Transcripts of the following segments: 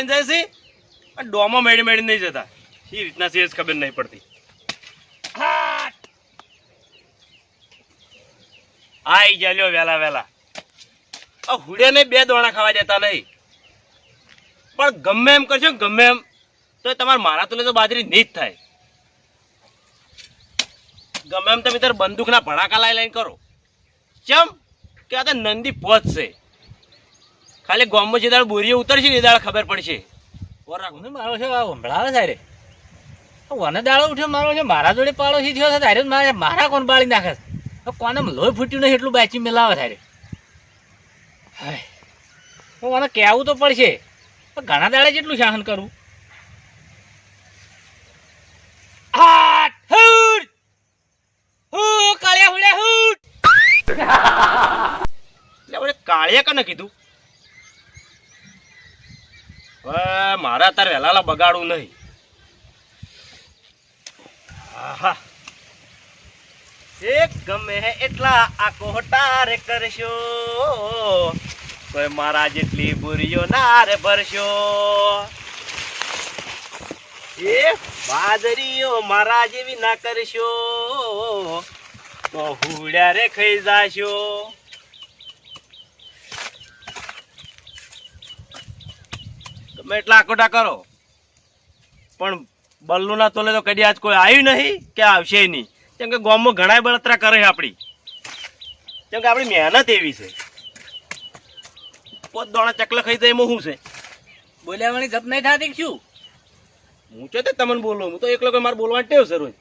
વાળીને જાય ડોમાં મેળી મેળી નહીં જતા. એ રીતના છે ખબર નહીં પડતી. આઈ ગયા લ્યો વહેલા વહેલા. આ હુડે બે દોણા ખાવા જતા નહીં. પણ ગમે એમ કરશો ગમે એમ, તો તમારે મારા તો તો બાજરી નહીં જ થાય. ગમે એમ તમે તાર બંદૂકના ભડાકા લઈ લઈને કરો. ચમ કે આ તો નંદી પહોંચશે ખાલી ગામમાં જે દાળ બોરીએ ઉતરશે એ દાળ ખબર પડશે. મને મારો છે હંભળાવે સારે વને દાડો ઉઠ્યો મારો છે મારા જોડે પાડોશી થયો છે તારે મારે મારા કોણ બાળી નાખે છે? કોને લોહી ફૂટ્યું નહીં એટલું બાચી મેલાવે તારે હું મને કહેવું તો પડશે પણ ઘણા દાડે જેટલું સહન કરવું કાળિયા કને કીધું હવે મારે અત્યારે વહેલાલા બગાડવું નહીં. એક ગમે એટલા આ કોટારે કરશો. કોઈ મારા જેટલી બુરીઓ ના રે ભરશો. એ બાદરીઓ મારા જેવી ના કરશો. તો હુડ્યા રે ખાઈ જાશો. તમે એટલા આકોટા કરો. પણ બલ્લુના તોલે તો કદી આજ કોઈ આવ્યું નહીં કે આવશે નહીં. કેમ કે ગામમાં ઘણા બળતરા કરે છે આપણી. કેમ કે આપણી મહેનત એવી છે. પોત દોણા ચકલા ખાઈ જાય એમાં શું છે? બોલ્યા વાળી જપ નહીં થતી શું? હું છે તે તમને બોલું હું તો એકલો કોઈ મારે બોલવાની ટેવ છે રોજ.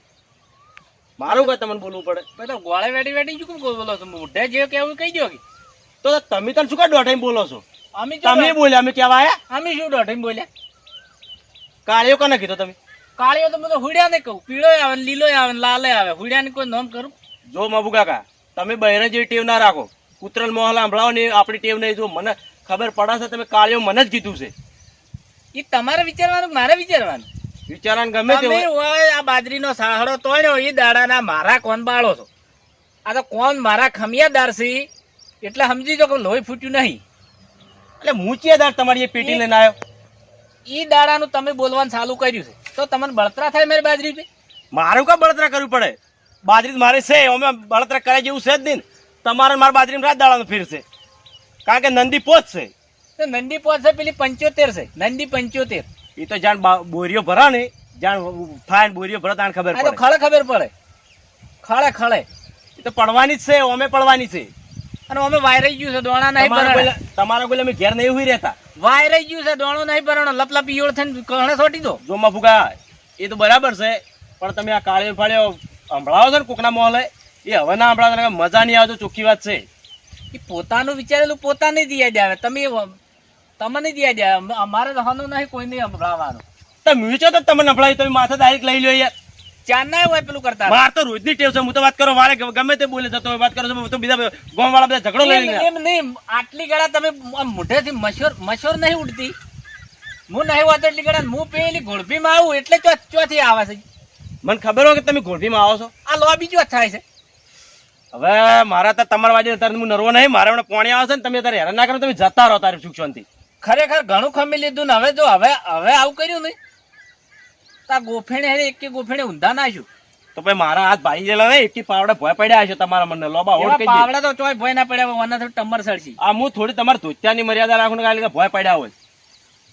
મારું કઈ તમને બોલવું પડે? તો ગોળે વેડી વેડી શું બોલો છો મોઢે જે કેવું કહી દો કે. તો તમે તને શું કા દોઢાઈ બોલો છો? અમે તમે બોલ્યા અમે કેવા આયા અમે શું દોઢીને બોલ્યા? કાળિયો કોને કીધો તમે? કાળિયો તો બધો હુડ્યા ને કહું. પીળો આવે ને લીલો આવે ને લાલે આવે. હુડ્યા ને કોઈ નામ કરું? જો મબુ કાકા તમે બહેરે જેવી ટેવ ના રાખો. કુતરલ મોહલ સાંભળાવો ને આપણી ટેવ નહીં. જો મને ખબર પડાશે તમે કાળિયો મને જ કીધું છે. એ તમારે વિચારવાનું મારે વિચારવાનું? વિચારવાનું ગમે તે હોય. હોય આ બાજરીનો સાહડો તોડ્યો એ દાડાના મારા કોણ બાળો છો? આ તો કોણ મારા ખમિયાદાર છે એટલે સમજી જો કે લોહી ફૂટ્યું નહીં. એટલે દાળ તમારી એ પેટી લઈને આવ્યો. ઈ દાડાનું તમે બોલવાનું ચાલુ કર્યું છે. તો તમને બળતરા થાય મારી બાજરી પે? મારું કા બળતરા કરવું પડે? બાજરી મારે છે અમે બળતરા કરે જેવું છે જ નહીં તમારે મારા બાજરી રાત દાડાનું ફેરશે કારણ કે નંદી પોચ છે. તો નંદી પોત છે પેલી પંચોતેર છે. નંદી પંચોતેર. એ તો જાણ બોરીઓ ભરા ને. જાણ થાય બોરીઓ ભરા તાણ ખબર તો પડે. ખળે ખબર પડે. ખળે ખળે. એ તો પડવાની જ છે અમે પડવાની છે. અને અમે વાયરાઈ ગયું છે દોણા નહીં તમારા તમારા કોઈ અમે ઘેર નહીં ઊભી રહેતા. વાયરાઈ ગયું છે દોણો નહીં ભરણો લપલપ ઈયોળ થઈને કણે છોટી દો. જો માં ફુગા એ તો બરાબર છે પણ તમે આ કાળે ફાળ્યો સંભળાવો છો ને કોકના મોહલે? એ હવે ના સંભળાવો મજા નહીં આવે તો ચોખ્ખી વાત છે. એ પોતાનું વિચારેલું પોતાને જ યાદ આવે. તમે તમને જ યાદ આવે. અમારે તો હનો નહીં કોઈ નહીં સંભળાવવાનું. તમે મ્યુચો તો તમને સંભળાવી તમે માથે ડાયરેક્ટ લઈ લો યાર. ચાર ના હોય પેલું કરતા. માર તો રોજની ટેવ છે. હું તો વાત કરો વાળે ગમે તે બોલે જતો હોય વાત કરો છો તો બીજા ગામ વાળા બધા ઝઘડો લઈ એમ નહીં આટલી ગળા તમે મોઢેથી મશોર મશોર નહીં ઉડતી. હું નહીં હોતો એટલી ગળા હું પેલી ઘોડભીમાં આવું એટલે ચોથી આવે છે. મને ખબર હોય કે તમે ઘોડીમાં આવો છો? આ લોબી ચોથ થાય છે. હવે મારા તો તમારા વાજે અત્યારે હું નરવો નહીં મારે હમણાં પોણી આવે છે ને તમે અત્યારે હેરાન ના કરો તમે જતા રહો તારે સુખ શાંતિ. ખરેખર ઘણું ખમી લીધું ને હવે જો હવે હવે આવું કર્યું ને તો ગોફેણે હે એક ગોફેણે ઊંધા નાખ્યું તો ભાઈ મારા હાથ ભાઈ ગયેલા ને એકી પાવડા ભય પડ્યા છે તમારા મને લોબા ઓળ કહી પાવડા તો ચોય ભય ના પડ્યા વના થોડી ટમર સડસી આ હું થોડી તમારે ધોત્યાની મર્યાદા રાખું કાલે ભય પડ્યા હોય.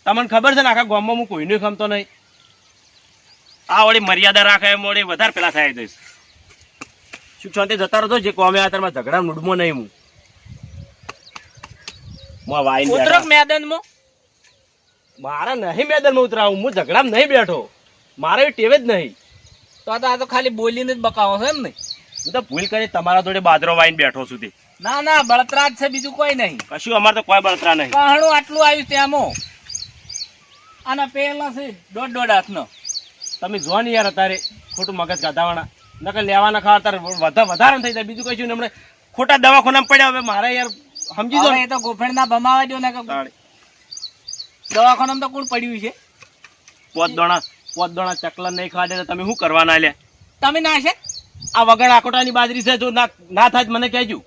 તમને ખબર છે ને આખા ગામમાં હું કોઈને ખમતો નહીં? આ વળી મર્યાદા રાખે એમ વળી વધારે પેલા થાય દઈશ. શું શાંતિ જતા રહો જે કોમે આ તારમાં ઝઘડા નુડમો નહીં હું. માં વાઈન ઉતરક મેદાનમાં? મારા નહીં મેદાનમાં ઉતરાવું હું ઝઘડામાં નહીં બેઠો. મારે ટેવે જ નહીં. તો આ તો આ તો ખાલી બોલીને જ બકાવો છો એમ નહીં હું તો ભૂલ કરી તમારા જોડે બાજરો વાઈન બેઠો સુધી ના ના બળતરા જ છે બીજું કોઈ નહીં. કશું અમારે તો કોઈ બળતરા નહીં. કહણું આટલું આવ્યું ત્યાંમાં આના પહેલા છે દોઢ દોઢ હાથનો. તમે જો ને યાર અત્યારે ખોટું મગજ ગાધાવાના. નકર લેવાના ખાવા તારે વધારે વધારે થઈ જાય. બીજું કશું હમણાં ખોટા દવાખાનામાં પડ્યા હવે મારે યાર સમજી દો એ તો ગોફેણ ના ભમાવા દો ને દવાખાનામાં તો કોણ પડ્યું છે? પોત દોણા. પોત દોણા ચકલા નહીં ખાવા દે તમે શું કરવાના લે તમે ના છે? આ વગર આકોટાની બાજરી છે જો ના ના થાય મને કહેજો.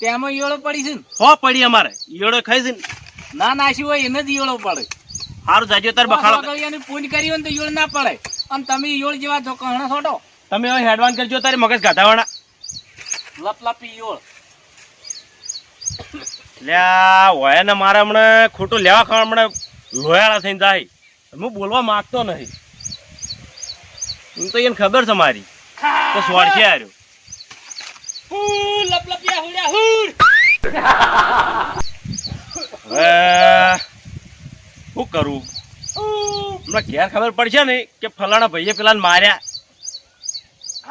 તેમાં ઈયળો પડી છે ને? હો પડી અમારે. ઈયળો ખાઈ છે ને? ના નાશી હોય એને જ ઈયળો પડે. સારું જાજો તાર બખાડો. પૂન કરી હોય તો ઈયળ ના પડે. અને તમે ઈયળ જેવા કહણા છોટો તમે હવે હેડવાન કરજો તારે મગજ ગાધાવાના. લપ લપી ઈયળ. લ્યા હોય ને મારે હમણાં ખોટું લેવા ખાવા હમણાં લોયાળા થઈને જાય. હું બોલવા માંગતો નહીં. એમ તો એને ખબર છે મારી. તો સ્વાડ છે આર્યો હું હવે શું કરું? હમણાં ઘેર ખબર પડશે ને કે ફલાણા ભાઈએ પેલા માર્યા.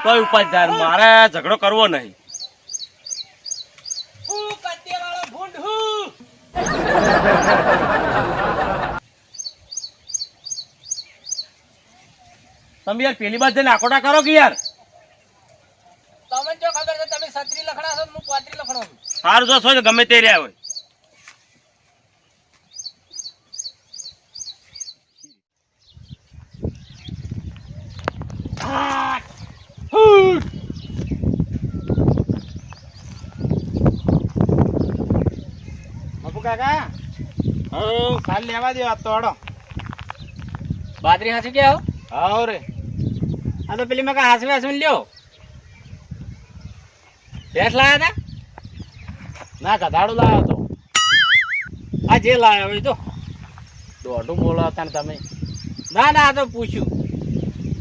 કોઈ ઉપાધિ મારે ઝઘડો કરવો નહીં. હું ભૂંડ તમે યાર પેલી બાદ જઈને આકોટા કરો કે યાર? તમને જો ખબર છે તમે છત્રી લખણા છો હું પોતરી લખણો છું. સારું જો છો ગમે તે રહ્યા હોય. કાકા? હા કાલ લેવા દો આ તો હડો બાદરી હાચી કે આવો હા રે. આ તો પેલી મેં કા હાસવે હાસવે લ્યો. ભેંસ લાયા હતા ના, ગધાડું લાવ્યો તો આ જે લાવ્યો હોય તો. દોઢું બોલો હતા ને તમે. ના ના, આ તો પૂછ્યું.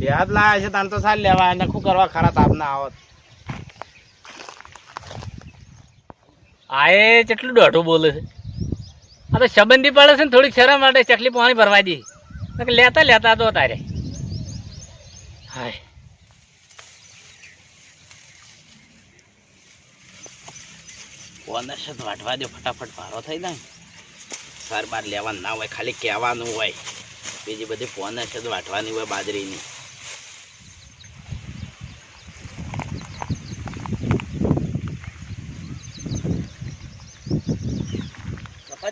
વ્યાજ લાવ્યા છે, તને તો સારી લેવા નખું કરવા ખરા તાપના આવત. આ એ કેટલું દોઢું બોલે છે. આ તો સંબંધી પડે છે ને, થોડીક શરમ માટે ચકલી પાણી ભરવા દી. લેતા લેતા તો તારે. હાય કોને છે તો વાટવા દો ફટાફટ ભારો થઈ જાય સાર બાર લેવાનું ના હોય ખાલી કહેવાનું હોય. બીજી બધી ફોને છે તો વાટવાની હોય બાજરીની.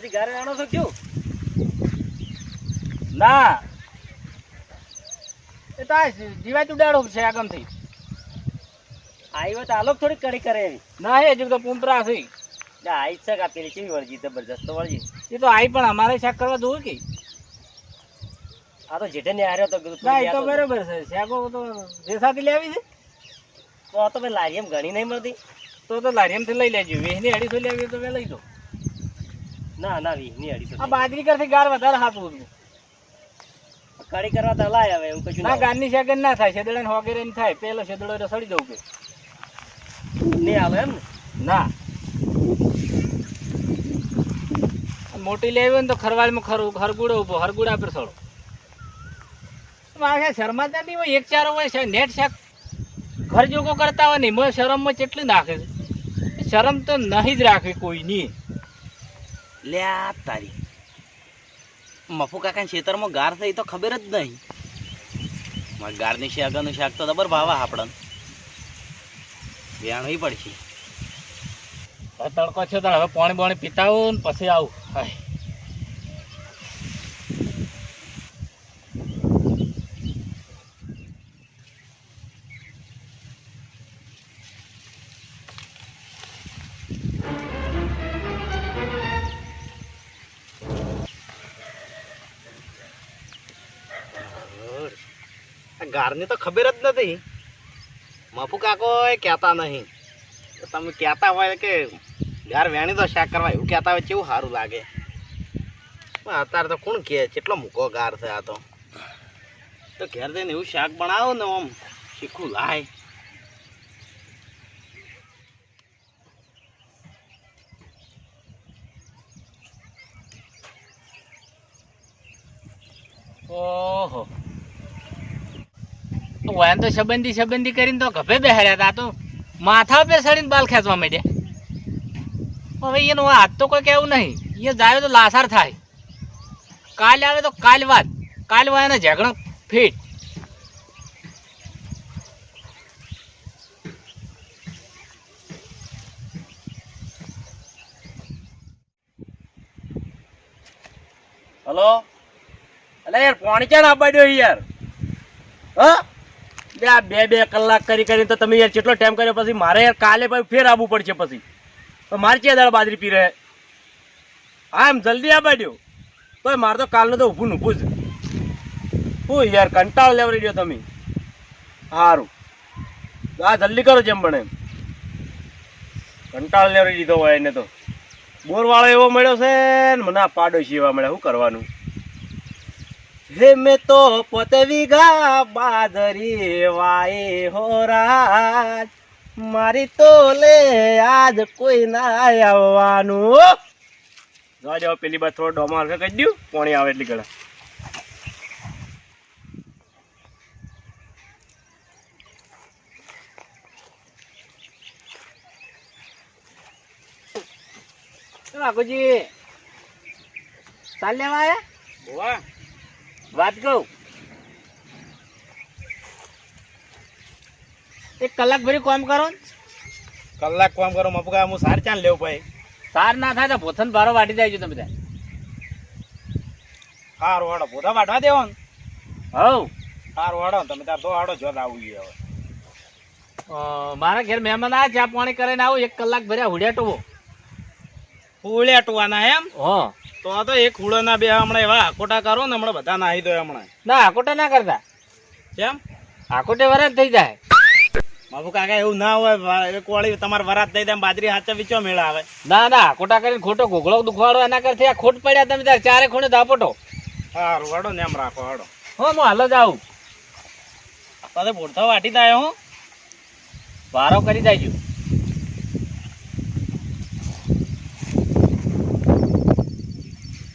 ગારે આણો છો કયો ના. એ તો આ જીવાત ઉડાડો છે આગમથી આવ્યો તો આલોક થોડી કડી કરે ના એ હજુ તો પુંપરા છે. આઈ ઈચ્છા કે પેલી કેવી વળજી જબરજસ્ત વળજી. એ તો આઈ પણ અમારે શાક કરવા જોવું કે. આ તો જેઠે ને આર્યો તો ના એ તો બરોબર છે. શાકો તો જે લેવી છે? તો આ તો મેં લારી એમ ઘણી નહીં મળતી. તો તો લારીએમથી લઈ લેજો. વીસની અઢીસો લેવી તો મેં લઈ દો. ના ના વીસની અઢીસો આ બાજરી કરતી ગાર વધારે હાથું હતું. કડી કરવા તો લાય હવે એવું કશું ના ગારની શાક ના થાય શેદડા ને વગેરે ને થાય પેલો શેદડો એટલે સડી જવું કે. નહીં આવે એમ? ને. મોટી લેવી હોય ને તો ખરવાડમાં ખરું ખરગુડો ઊભો હરગુડા પર સડો. મારે શરમાતા નહીં હોય એક ચારો હોય છે નેટ શાક ઘર જોગો કરતા હોય ને એમાં શરમમાં કેટલી નાખે છે? શરમ તો નહીં જ રાખે કોઈની લ્યા તારી. મફુ કાકાના ખેતરમાં ગાર થઈ તો ખબર જ નહીં. મારે ગારની શાકનું શાક તો દબર ભાવા આપણને. વેણવી પડશે. તડકો છે તો હવે પાણી બાણી પીતા આવું ને પછી આવું. હાય. ગારની તો ખબર જ નથી. મફુ કાકો કહેતા નહીં. તમે કહેતા હોય કે ગાર વેણી તો શાક કરવા, એવું કહેતા હોય કેવું સારું લાગે? અત્યારે તો કોણ કહે? કેટલો મૂકો ગાર છે આ તો. તો ઘેર જઈને એવું શાક બનાવો ને આમ, શીખું લાય. ઓહો. વાયન તો સંબંધી સંબંધી કરીને તો ગભે બેહાડ્યા હતા. તો માથા પે સડીને બાલ ખેંચવા માંડ્યા. હવે એનો હાથ તો કોઈ કેવું નહીં. એ જાય તો લાસાર થાય. કાલ આવે તો કાલ વાત. કાલ વાયને ઝઘડો ફીટ. હલો? અલે યાર, પાણી ક્યાં આપવા યાર? હા? આ બે બે કલાક કરી કરીને તો તમે યાર કેટલો ટાઈમ કર્યો? પછી મારે યાર કાલે પછી ફેર આવવું પડશે પછી. તો મારે ક્યાં દાળ બાજરી પી રહે હા એમ જલ્દી આ બાડ્યો તોય મારે તો કાલનું તો ઊભું ઊભું જ. હું યાર, કંટાળો લેવડી રહ્યો તમે. સારું હા જલ્દી કરો જેમ બને એમ. કંટાળ લેવડી દીધો હોય એને તો. બોરવાળો એવો મળ્યો છે ને, મને આ પાડો છે એવા મળ્યા. શું કરવાનું? હે મેં તો પોતે વીઘા બાજરી વાય હોરા મારી તો લે આજ કોઈ ના આવવાનું. જવા જાવ પેલી બાર થોડો ડોમા હલકા કહી દઉં પોણી આવે એટલી ગળા. વાઘુજી ચાલ લેવા આયા? વાત કહું? એક કલાક ભરી કામ કરો ને. કલાક કામ કરો મપકા હું સાર ચાન લેવું ભાઈ? સાર ના થાય તો ભોથન બારો વાટી જાય તમે ત્યાં. હાર વાડો ભોથા વાટવા દેવો ને. હવ. હાર વાડો તમે તાર તો હાડો જોત આવું હવે. મારા ઘેર મહેમાન આ ચા પાણી કરીને આવું એક કલાક ભર્યા હુડિયા ટોવો. હુડિયા ટોવાના એમ? હો. તો આ તો એક હુળો ના બે હમણાં એવા આકોટા કરો ને હમણાં બધા નાહી દો હમણાં. ના આકોટા ના કરતા. કેમ? આકોટે વરાત થઈ જાય. બાપુ કાકા એવું ના હોય એક વાળી તમારે વરાત થઈ જાય બાજરી હાથે વિચો મેળ આવે. ના ના આકોટા કરીને ખોટો ઘોઘળો દુખવાડો એના કરતી આ ખોટ પડ્યા તમે ત્યારે ચારે ખૂણે દાપોટો સારું વાડો ને એમ રાખો વાડો હો હું હાલ જ આવું. તારે બોરથા વાટી થાય હું. વારો કરી જાયજો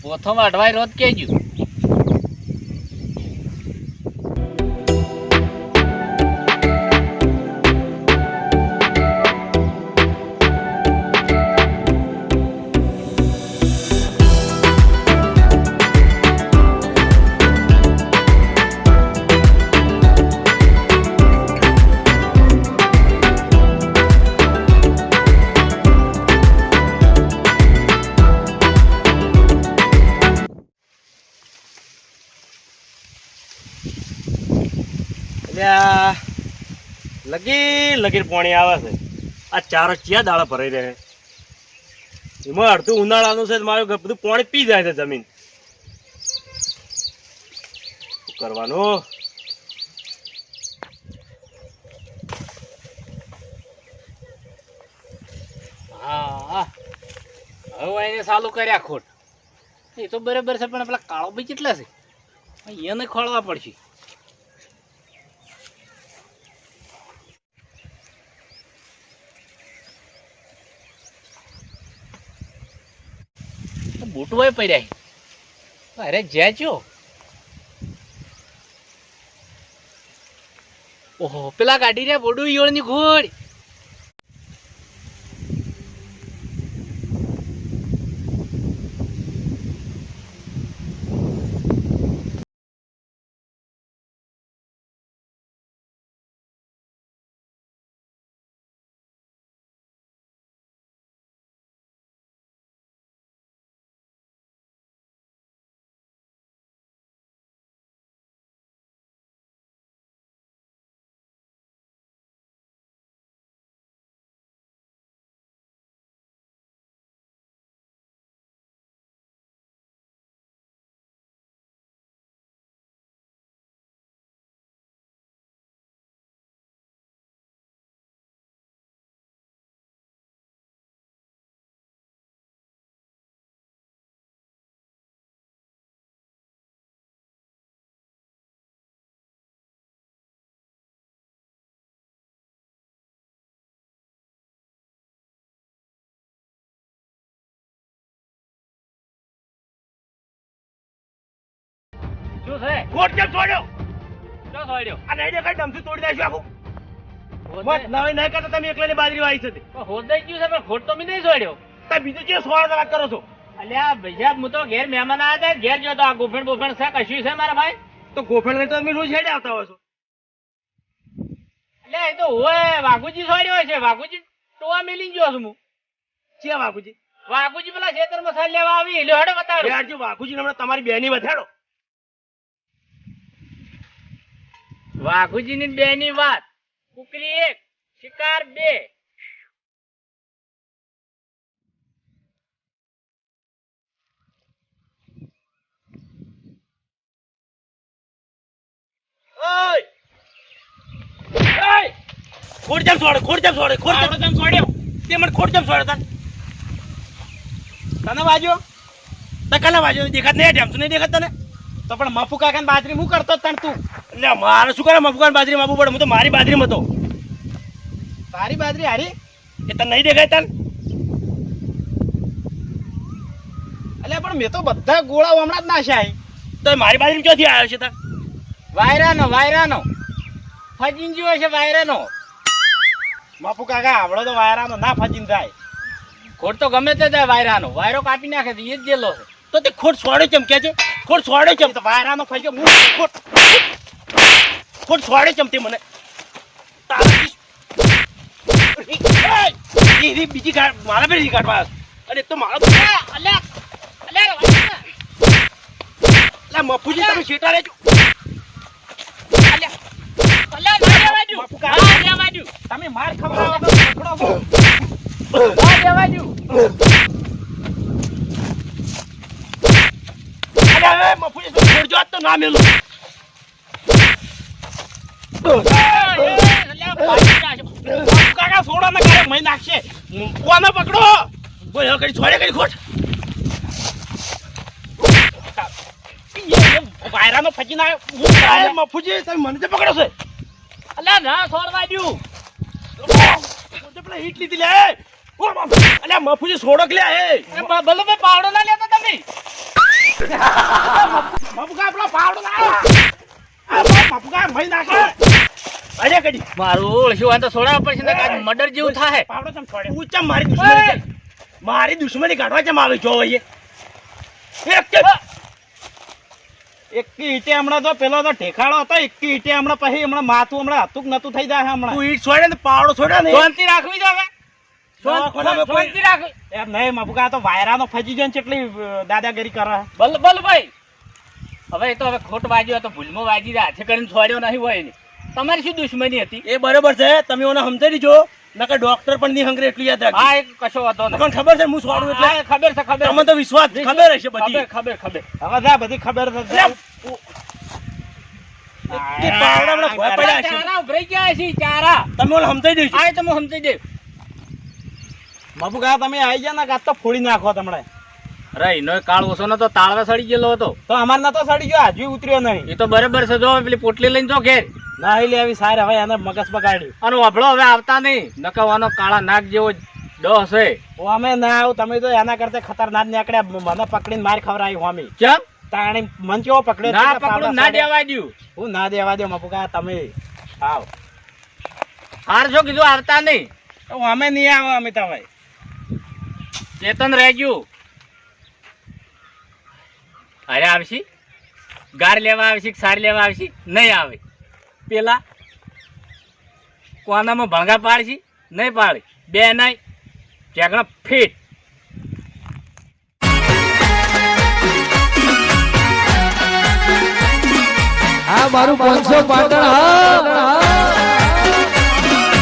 પ્રથમ અડવાઈ રોજ કેજો લગી લગીર પાણી આવે છે. આ ચારો ચિયા દાડા ભરાઈ રહે. એમાં અડધું ઉનાળાનું છે મારું બધું પાણી પી જાય છે જમીન. કરવાનું? હા. હવે એને ચાલુ કર્યા ખોટ. એ તો બરાબર છે, પણ પેલા કાળો બી કેટલા છે? એને ખોળવા પડશે. બૂટવાય પડ્યા અરે જ્યાં છો? ઓહો પેલા ગાડી રે બોડું યોળની ઘોડ. શું છે કોટ કેમ છોડ્યો? શું સોડ્યો આ નહીં દેખાય ડમથી તોડી નાખ્યું આખું. મત નવી નહીં કરતા તમે એકલાની બાજરી વાવી છે તે. પણ હોદાઈ ગયું છે પણ ખોટ તો મેં નહીં સોડ્યો તમે બીજું જે સોળા વાત કરો છો? અલ્યા ભૈયા હું તો ઘેર મહેમાન આવ્યા હતા ઘેર જો તો આ ગુફેણ બુફેણ છે કશું છે મારા ભાઈ. તો ગોફેણ લઈને તો તમે રોજ હેડે આવતા હોય છો. એ તો હોય વાઘુજી સોડ્યો છે વાઘુજી ટોવા મેલી ગયો છું હું. ચિયા વાઘુજી? વાઘુજી પેલા ખેતર મસાલ લેવા આવી હેડો બતાડો. વાઘુજી હમણાં તમારી બેની વધાડો વાઘુજીની બે ની વાત. કુકરી એક શિકાર બે. ખોડજામ સોડે ખોડજામ સોડે તને સોડ્યો. તે મને ખોડજામ સોડે તને. તને વાજ્યો તકલા વાજ્યો દેખાત નહીં ઢેમસું નહીં દેખાત તને? તો પણ મફુ કાકાને બાજરી હું કરતો તને તું? એટલે મારે શું કરે? મફુકાન બાજરી માપવું પડે. હું તો મારી બાજરી મતો તારી બાજરી હારી? એ તને નહીં દેખાય તને? એટલે પણ મેં તો બધા ગોળા હમણાં જ નાશ્યા તો મારી બાજરી ક્યાંથી આવ્યો છે તને? વાયરાનો વાયરાનો. ફજીન જીવો છે વાયરાનો. બાપુ કાકા આવડો તો વાયરાનો ના ફજીન જાય ખોટ તો ગમે તે જાય વાયરાનો. વાયરો કાપી નાખે છે એ જ જેલો છે. તો તે ખોટ છોડે કેમ કે છે? ખોટ છોડે કેમ? તો વાયરાનો ફજ્યો હું ખોટ ખોટ છોડે ચમતી મને. તારી! બીજી ગાડ મારા પેલી કાઢવા અને તો મારો મફુજી તમે શેટા રહેજો. તમે માર ખવડાવો. મફુજી છોડજો તો ના મેલું. છોડો ને કાલે મહી નાખશે કોને પકડો બોલ હવે કરી છોડે કરી ખોટ વાયરાનો ફજી ના અરે મફુજી તમે મને તો પકડો છે અલ્યા ના છોડવા તો પેલા હીટ લીધી લે અલ્યા મફુજી છોડો કે લે એ ભલો ભાઈ પાવડો ના લેતા તમે મફુકા પેલો પાવડો ના મફુકા મહી નાખે. અરે કડી મારું ઓળશું તો છોડા પડશે ને કાંઈક મર્ડર જેવું થાય પાવડો ચમ છોડે? હું ચમ મારી દુશ્મની મારી દુશ્મની કાઢવા ચમ આવે જો ભાઈ એક કે એક ઈટે હમણાં તો પેલો તો ઠેકાળો હતો એક ઈટે હમણાં પછી હમણાં માથું હમણાં હતું નતું થઈ જાય હમણાં. તું ઈટ છોડે ને પાવડો છોડે ને? શાંતિ રાખવી જો હવે. શાંતિ રાખવી. એમ નહીં મફુકા તો વાયરાનો ફજી જાય ને કેટલી દાદાગીરી કરે. બલ બલ ભાઈ. હવે એ તો હવે ખોટ વાગ્યો તો ભૂલમાં વાગી જાય હાથે કરીને છોડ્યો નહીં હોય ને. તમારી શું દુશ્મની હતી? એ બરોબર છે તમે ઓને સમજાઈ દીજો. નકર ડોક્ટર પણ નહીં હંગરે એટલું યાદ રાખ હા એક કશો વાતો નહીં. પણ ખબર છે હું છોડું એટલે? હા, ખબર છે ખબર તમને તો વિશ્વાસ ખબર હશે બધી. ખબર ખબર હવે જા બધી ખબર છે અલ્યા, કે પાવડા હમણાં ભોંય પડ્યા છે. ચારા ઉભરાઈ ગયા છે ચારા. તમે ઓને સમજાઈ દેજો. આ તમે સમજી દે મફુકા તમે આઈ ગયા ને કાં તો ફોડી નાખો તમને. રહી નો કાળ ઓછો નતો તાળવા સડી ગયેલો હતો. તો અમાર નતો સડી ગયો હજુ ઉતર્યો નહીં. એ તો બરાબર છે જો પેલી પોટલી લઈને જો ઘેર. ના લે આવી સાર હવે એને મગજ બગાડ્યું. અને વાપડો હવે આવતા નહીં. નકવાનો કાળા નાક જેવો ડો હશે. અમે ના આવું તમે તો એના કરતા ખતરનાક નીકળ્યા. મને પકડીને માર ખવડાવી હોમી. કેમ? તાણી મન કેવો પકડ્યો ના પકડું ના દેવા દ્યું હું ના દેવા દો મફુકા તમે આવ. હાર છો કીધું આવતા નહીં. તો અમે નહીં આવો અમિતાભાઈ. ચેતન રહેજો. અરે આવશી? ગાર લેવા આવશી કે સાર લેવા આવશી? નહીં આવે. પેલા કોનામાં ભણગા પાડશી નહીં પાડી. બે નહીં. ચેકડા ફીટ. હા મારું પાંચસો પાટણ હા.